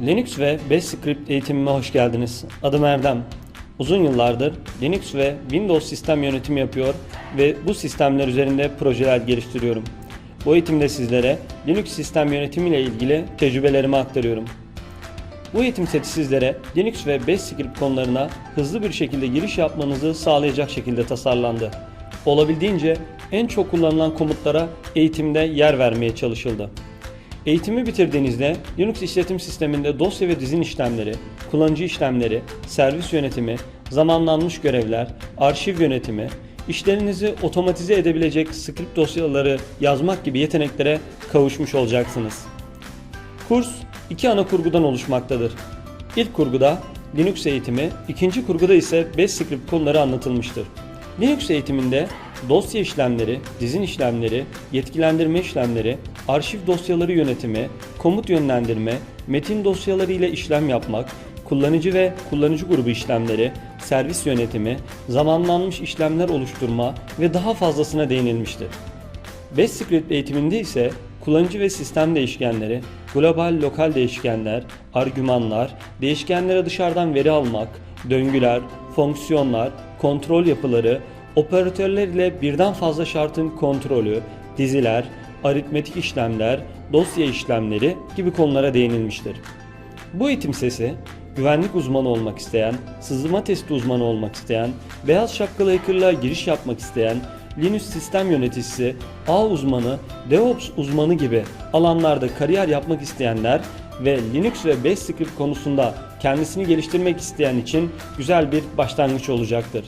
Linux ve Bash Script eğitimime hoş geldiniz. Adım Erdem. Uzun yıllardır Linux ve Windows sistem yönetimi yapıyor ve bu sistemler üzerinde projeler geliştiriyorum. Bu eğitimde sizlere Linux sistem yönetimi ile ilgili tecrübelerimi aktarıyorum. Bu eğitim seti sizlere Linux ve Bash Script konularına hızlı bir şekilde giriş yapmanızı sağlayacak şekilde tasarlandı. Olabildiğince en çok kullanılan komutlara eğitimde yer vermeye çalışıldı. Eğitimi bitirdiğinizde Linux işletim sisteminde dosya ve dizin işlemleri, kullanıcı işlemleri, servis yönetimi, zamanlanmış görevler, arşiv yönetimi, işlerinizi otomatize edebilecek script dosyaları yazmak gibi yeteneklere kavuşmuş olacaksınız. Kurs iki ana kurgudan oluşmaktadır. İlk kurguda Linux eğitimi, ikinci kurguda ise Bash Script konuları anlatılmıştır. Linux eğitiminde dosya işlemleri, dizin işlemleri, yetkilendirme işlemleri, arşiv dosyaları yönetimi, komut yönlendirme, metin dosyaları ile işlem yapmak, kullanıcı ve kullanıcı grubu işlemleri, servis yönetimi, zamanlanmış işlemler oluşturma ve daha fazlasına değinilmiştir. Bash Script eğitiminde ise kullanıcı ve sistem değişkenleri, global lokal değişkenler, argümanlar, değişkenlere dışarıdan veri almak, döngüler, fonksiyonlar, kontrol yapıları, operatörler ile birden fazla şartın kontrolü, diziler, aritmetik işlemler, dosya işlemleri gibi konulara değinilmiştir. Bu eğitim sesi güvenlik uzmanı olmak isteyen, sızma testi uzmanı olmak isteyen, beyaz şapkalı hackerlığa giriş yapmak isteyen, Linux sistem yöneticisi, ağ uzmanı, DevOps uzmanı gibi alanlarda kariyer yapmak isteyenler ve Linux ve Bash Script konusunda kendisini geliştirmek isteyen için güzel bir başlangıç olacaktır.